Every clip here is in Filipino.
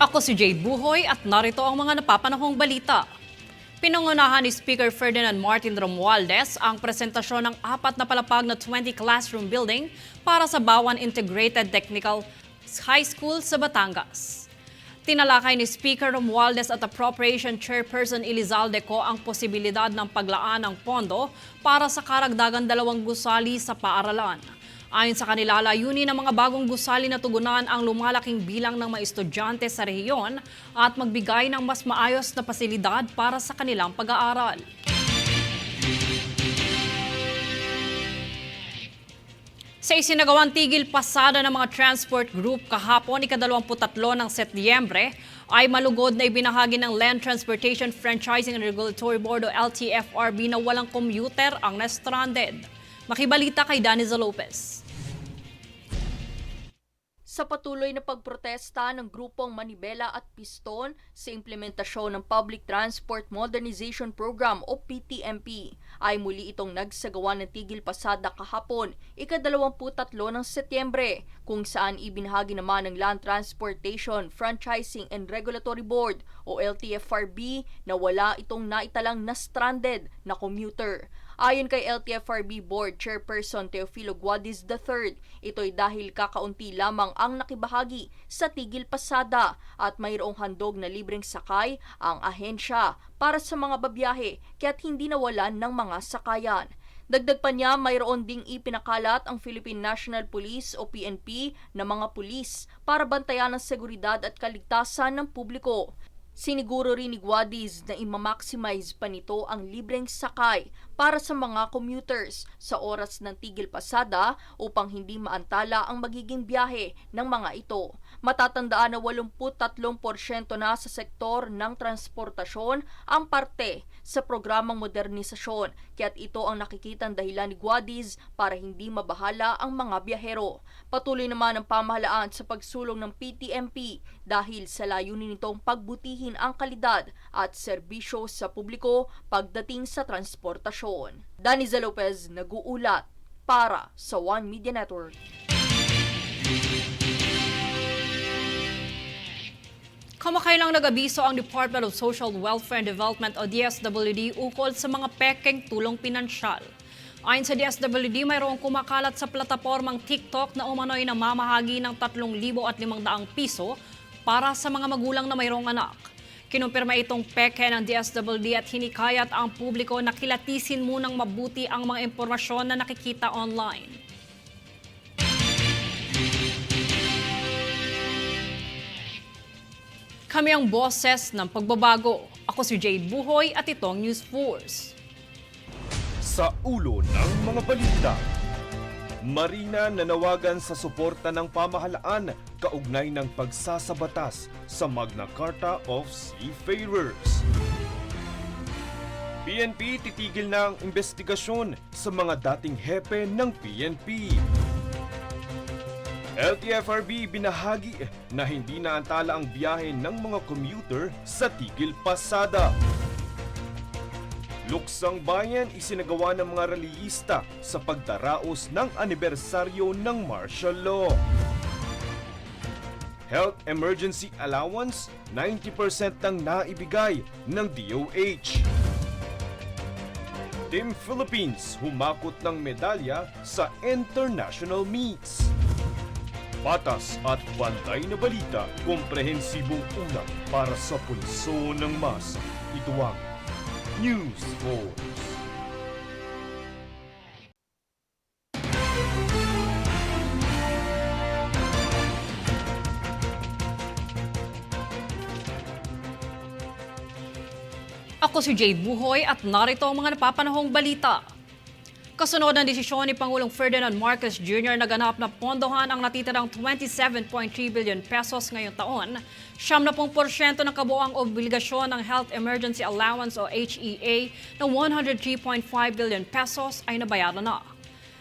Ako si Jade Buhoy at narito ang mga napapanahong balita. Pinangunahan ni Speaker Ferdinand Martin Romualdez ang presentasyon ng apat na palapag na 20 classroom building para sa Bawan Integrated Technical High School sa Batangas. Tinalakay ni Speaker Romualdez at Appropriation Chairperson Elizalde Co ang posibilidad ng paglaan ng pondo para sa karagdagan dalawang gusali sa paaralan. Ayon sa kanila, layunin ng mga bagong gusali na tugunan ang lumalaking bilang ng mga estudyante sa rehiyon at magbigay ng mas maayos na pasilidad para sa kanilang pag-aaral. Sa isinagawang tigil pasada ng mga transport group kahapon, ikadalawamput-tatlo ng Setyembre, ay malugod na ibinahagi ng Land Transportation Franchising and Regulatory Board o LTFRB na walang commuter ang na-stranded. Makibalita kay Daniza Lopez. Sa patuloy na pagprotesta ng grupong Manibela at Piston sa implementasyon ng Public Transport Modernization Program o PTMP ay muli itong nagsagawa ng tigil pasada kahapon, ikadalawamputatlo ng Setyembre, kung saan ibinahagi naman ng Land Transportation Franchising and Regulatory Board o LTFRB na wala itong naitalang na stranded na commuter. Ayon kay LTFRB Board Chairperson Teofilo Guadis III, ito'y dahil kakaunti lamang ang nakibahagi sa tigil pasada at mayroong handog na libreng sakay ang ahensya para sa mga babiyahe kaya't hindi nawalan ng mga sakayan. Dagdag pa niya, mayroon ding ipinakalat ang Philippine National Police o PNP na mga pulis para bantayan ang seguridad at kaligtasan ng publiko. Siniguro rin ni Guadis na imamaximize pa nito ang libreng sakay para sa mga commuters sa oras ng tigil pasada upang hindi maantala ang magiging biyahe ng mga ito. Matatandaan na 83% na sa sektor ng transportasyon ang parte sa programang modernisasyon kaya't ito ang nakikitang dahilan ni Guadis para hindi mabahala ang mga biyahero. Patuloy naman ang pamahalaan sa pagsulong ng PTMP dahil sa layunin nitong pagbutihin ang kalidad at serbisyo sa publiko pagdating sa transportasyon. Daniza Lopez nag-uulat para sa One Media Network. Kamakailang nag-abiso ang Department of Social Welfare and Development o DSWD ukol sa mga pekeng tulong pinansyal. Ayon sa DSWD, mayroong kumakalat sa platapormang TikTok na umano'y namamahagi ng 3,500 piso para sa mga magulang na mayroong anak. Kinumpirma itong peke ng DSWD at hinikayat ang publiko na kilatisin munang mabuti ang mga impormasyon na nakikita online. Kami ang boses ng pagbabago. Ako si Jade Buhoy at itong News Force. Sa ulo ng mga balita. Marina nanawagan sa suporta ng pamahalaan kaugnay ng pagsasabatas sa Magna Carta of Seafarers. PNP titigil na ang investigasyon sa mga dating hepe ng PNP. LTFRB binahagi na hindi naantala ang biyahe ng mga commuter sa tigil pasada. Luksang Bayan isinagawa ng mga reliyista sa pagdaraos ng anibersaryo ng martial law. Health Emergency Allowance, 90% ang naibigay ng DOH. Team Philippines humakot ng medalya sa international meets. Patas at bantay na balita, komprehensibong ulat para sa pulso ng masa. Ito ang News Force. Ako si Jade Buhoy at narito ang mga napapanahong balita. Kasunod ng desisyon ni Pangulong Ferdinand Marcos Jr. na ganap na pondohan ang natitirang 27.3 billion pesos ngayong taon, 70% ng kabuang obligasyon ng Health Emergency Allowance o HEA na 103.5 billion pesos ay nabayaran na.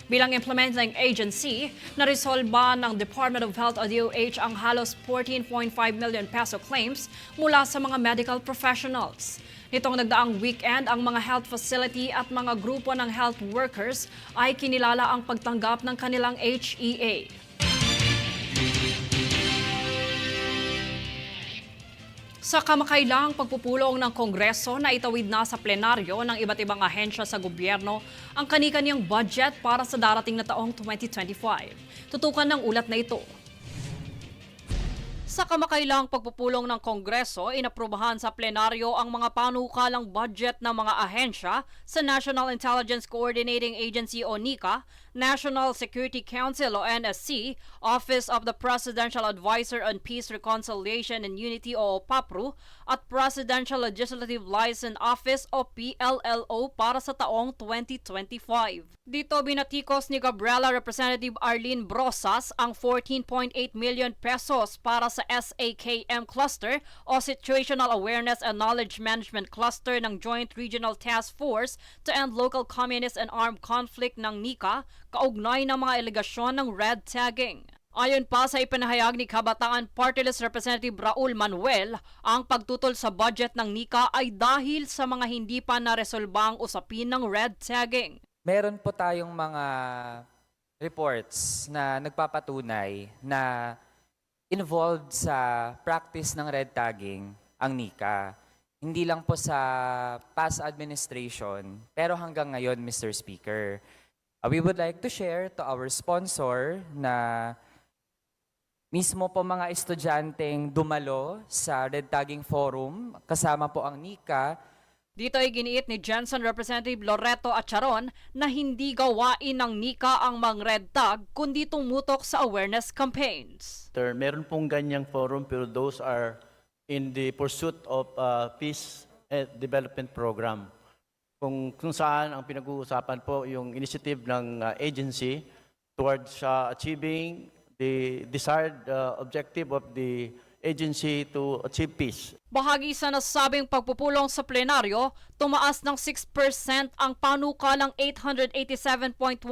Bilang implementing agency, naresolba ng Department of Health o DOH ang halos 14.5 million peso claims mula sa mga medical professionals. Nitong nagdaang weekend, ang mga health facility at mga grupo ng health workers ay kinilala ang pagtanggap ng kanilang HEA. Sa kamakailang pagpupulong ng Kongreso na itawid na sa plenaryo ng iba't ibang ahensya sa gobyerno ang kani-kaniyang budget para sa darating na taong 2025. Tutukan ng ulat na ito. Sa kamakailang pagpupulong ng Kongreso, inaprubahan sa plenaryo ang mga panukalang budget ng mga ahensya sa National Intelligence Coordinating Agency o NICA, National Security Council o NSC, Office of the Presidential Advisor on Peace, Reconciliation and Unity o PAPRU, at Presidential Legislative License Office o PLLO para sa taong 2025. Dito binatikos ni Gabriela Representative Arlene Brosas ang 14.8 million pesos para sa SAKM Cluster o Situational Awareness and Knowledge Management Cluster ng Joint Regional Task Force to End Local Communist and Armed Conflict ng NICA kaugnay ng mga alegasyon ng red tagging. Ayon pa sa ipinahayag ni Kabataan Party List Representative Raul Manuel, ang pagtutol sa budget ng NICA ay dahil sa mga hindi pa naresolbang usapin ng red tagging. meron po tayong mga reports na nagpapatunay na involved sa practice ng red tagging ang NICA. Hindi lang po sa past administration, pero hanggang ngayon, Mr. Speaker. Uh, we would like to share to our sponsor na mismo po mga estudyanteng dumalo sa red tagging forum, kasama po ang NICA, Dito ay giniit ni Jensen Representative Loreto Acharon na hindi gawain ng NICA ang mga red tag kundi tumutok sa awareness campaigns. There, meron pong ganyang forum pero those are in the pursuit of uh, peace and development program. Kung, kung saan ang pinag-uusapan po yung initiative ng uh, agency towards uh, achieving the desired uh, objective of the agency to achieve peace. Bahagi sa nasabing pagpupulong sa plenaryo, tumaas ng 6% ang panukalang 887.141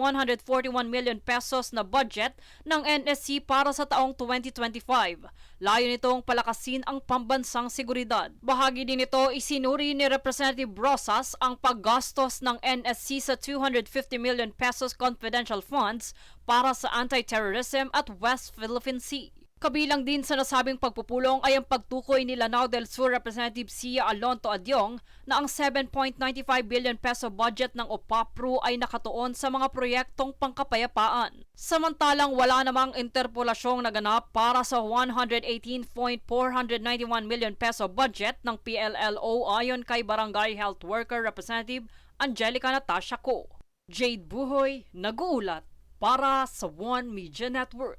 million pesos na budget ng NSC para sa taong 2025. Layo nitong palakasin ang pambansang seguridad. Bahagi din ito isinuri ni Representative Rosas ang paggastos ng NSC sa 250 million pesos confidential funds para sa anti-terrorism at West Philippine Sea. Kabilang din sa nasabing pagpupulong ay ang pagtukoy ni Lanao del Sur Representative Sia Alonto Adyong na ang 7.95 billion peso budget ng OPAPRO ay nakatuon sa mga proyektong pangkapayapaan. Samantalang wala namang interpolasyong naganap para sa 118.491 million peso budget ng PLLO ayon kay Barangay Health Worker Representative Angelica Natasha Co. Jade Buhoy, nag-uulat para sa One Media Network.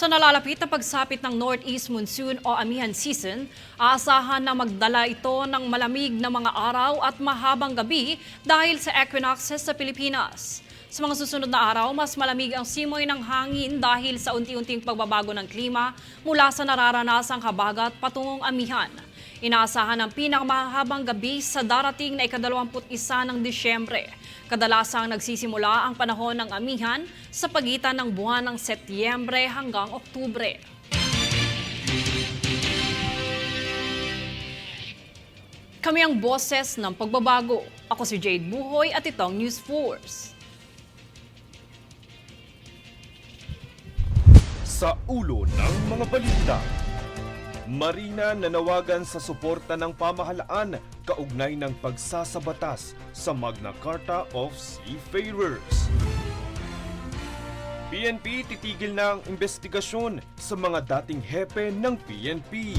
Sa nalalapit na pagsapit ng Northeast Monsoon o Amihan Season, aasahan na magdala ito ng malamig na mga araw at mahabang gabi dahil sa equinoxes sa Pilipinas. Sa mga susunod na araw, mas malamig ang simoy ng hangin dahil sa unti-unting pagbabago ng klima mula sa nararanasang habagat patungong amihan. Inaasahan ang pinakamahabang gabi sa darating na ikadalawamput isa ng Disyembre. Kadalasang nagsisimula ang panahon ng amihan sa pagitan ng buwan ng Setyembre hanggang Oktubre. Kami ang boses ng pagbabago. Ako si Jade Buhoy at itong News Force. Sa ulo ng mga balita. Marina nanawagan sa suporta ng pamahalaan kaugnay ng pagsasabatas sa Magna Carta of Seafarers. PNP titigil na ang investigasyon sa mga dating hepe ng PNP.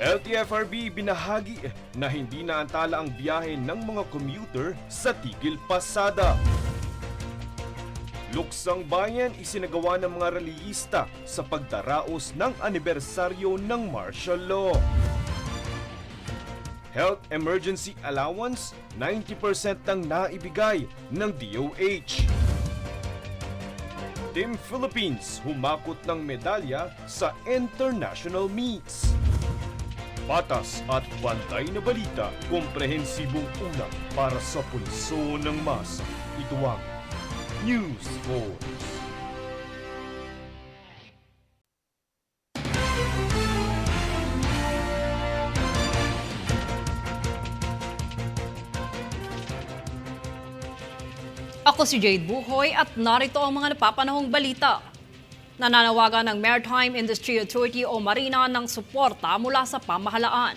LTFRB binahagi na hindi naantala ang biyahe ng mga commuter sa Tigil Pasada. Luksang Bayan isinagawa ng mga reliyista sa pagdaraos ng anibersaryo ng martial law. Health Emergency Allowance, 90% ang naibigay ng DOH. Team Philippines humakot ng medalya sa international meets. Patas at bantay na balita, komprehensibong una para sa pulso ng masa. Ito ang News Force. Ako si Jade Buhoy at narito ang mga napapanahong balita. Nananawagan ng Maritime Industry Authority o Marina ng suporta mula sa pamahalaan.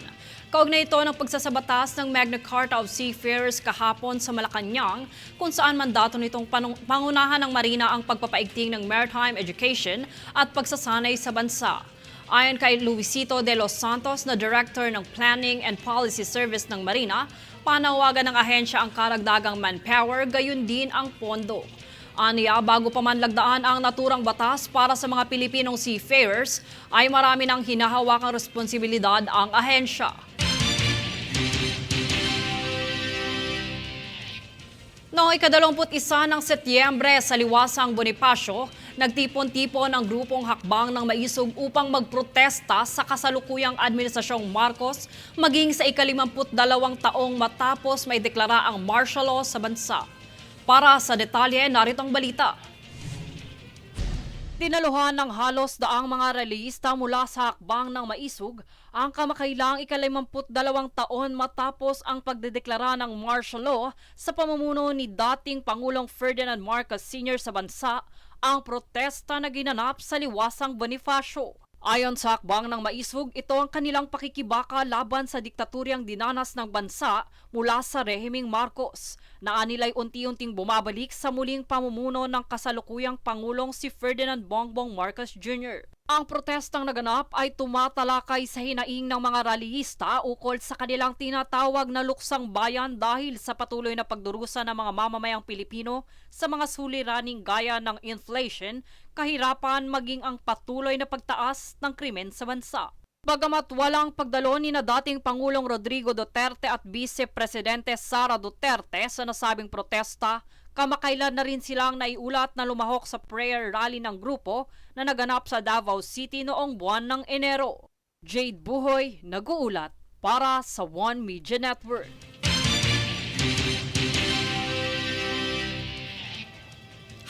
Kaugnay ito ng pagsasabatas ng Magna Carta of Seafarers kahapon sa Malacanang kung saan mandato nitong pangunahan ng Marina ang pagpapaigting ng maritime education at pagsasanay sa bansa. Ayon kay Luisito de los Santos na Director ng Planning and Policy Service ng Marina, panawagan ng ahensya ang karagdagang manpower gayon din ang pondo. Aniya, bago pa man lagdaan ang naturang batas para sa mga Pilipinong seafarers, ay marami ng hinahawakang responsibilidad ang ahensya. Noong ikadalawamput isa ng Setyembre sa Liwasang Bonifacio, nagtipon-tipon ang grupong hakbang ng maisog upang magprotesta sa kasalukuyang Administrasyong Marcos maging sa ikalimamput dalawang taong matapos may deklara ang martial law sa bansa. Para sa detalye, narito ang balita. Dinaluhan ng halos daang mga relista mula sa hakbang ng maisog ang kamakailang ikalimamput dalawang taon matapos ang pagdedeklara ng martial law sa pamumuno ni dating Pangulong Ferdinand Marcos Sr. sa bansa ang protesta na ginanap sa liwasang Bonifacio. Ayon sa hakbang ng maisog, ito ang kanilang pakikibaka laban sa diktaturyang dinanas ng bansa mula sa rehiming Marcos na anilay unti-unting bumabalik sa muling pamumuno ng kasalukuyang Pangulong si Ferdinand Bongbong Marcos Jr. Ang protestang naganap ay tumatalakay sa hinaing ng mga rallyista ukol sa kanilang tinatawag na luksang bayan dahil sa patuloy na pagdurusa ng mga mamamayang Pilipino sa mga suliraning gaya ng inflation, kahirapan maging ang patuloy na pagtaas ng krimen sa bansa. Bagamat walang pagdalo ni na dating Pangulong Rodrigo Duterte at Vice Presidente Sara Duterte sa nasabing protesta, kamakailan na rin silang naiulat na lumahok sa prayer rally ng grupo na naganap sa Davao City noong buwan ng Enero. Jade Buhoy, nag-uulat para sa One Media Network.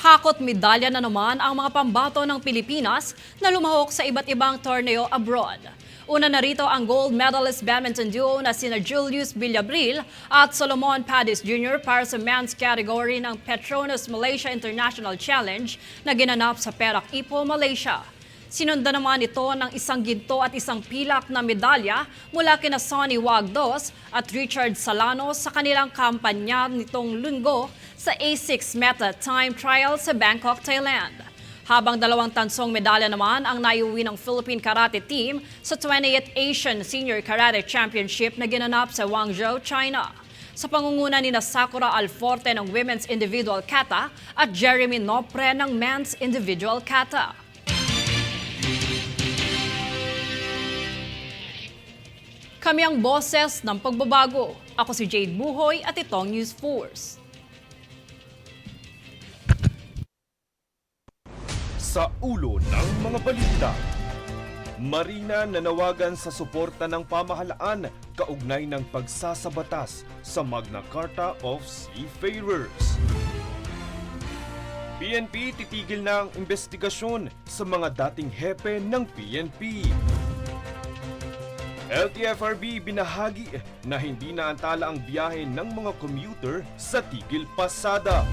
Hakot medalya na naman ang mga pambato ng Pilipinas na lumahok sa iba't ibang torneo abroad. Una na rito ang gold medalist badminton duo na sina Julius Villabril at Solomon Padis Jr. para sa men's category ng Petronas Malaysia International Challenge na ginanap sa Perak Ipo, Malaysia. Sinundan naman ito ng isang ginto at isang pilak na medalya mula kina Sonny Wagdos at Richard Salano sa kanilang kampanya nitong linggo sa A6 Meta Time Trial sa Bangkok, Thailand. Habang dalawang tansong medalya naman ang naiuwi ng Philippine Karate Team sa 28th Asian Senior Karate Championship na ginanap sa Guangzhou, China. Sa pangunguna ni Sakura Alforte ng Women's Individual Kata at Jeremy Nopre ng Men's Individual Kata. Kami ang boses ng pagbabago. Ako si Jade Buhoy at itong News Force. Sa ulo ng mga balita. Marina nanawagan sa suporta ng pamahalaan kaugnay ng pagsasabatas sa Magna Carta of Seafarers. PNP titigil na ang investigasyon sa mga dating hepe ng PNP. LTFRB binahagi na hindi naantala ang biyahe ng mga commuter sa Tigil Pasada.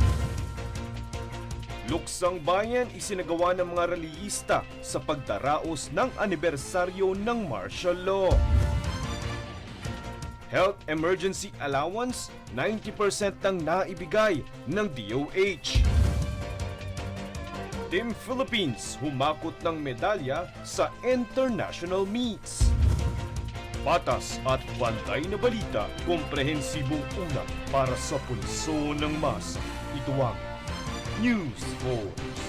Luksang Bayan isinagawa ng mga reliyista sa pagdaraos ng anibersaryo ng martial law. Health Emergency Allowance, 90% ang naibigay ng DOH. Team Philippines humakot ng medalya sa international meets. Patas at bantay na balita, komprehensibong ulat para sa pulso ng masa. Ito ang News Force.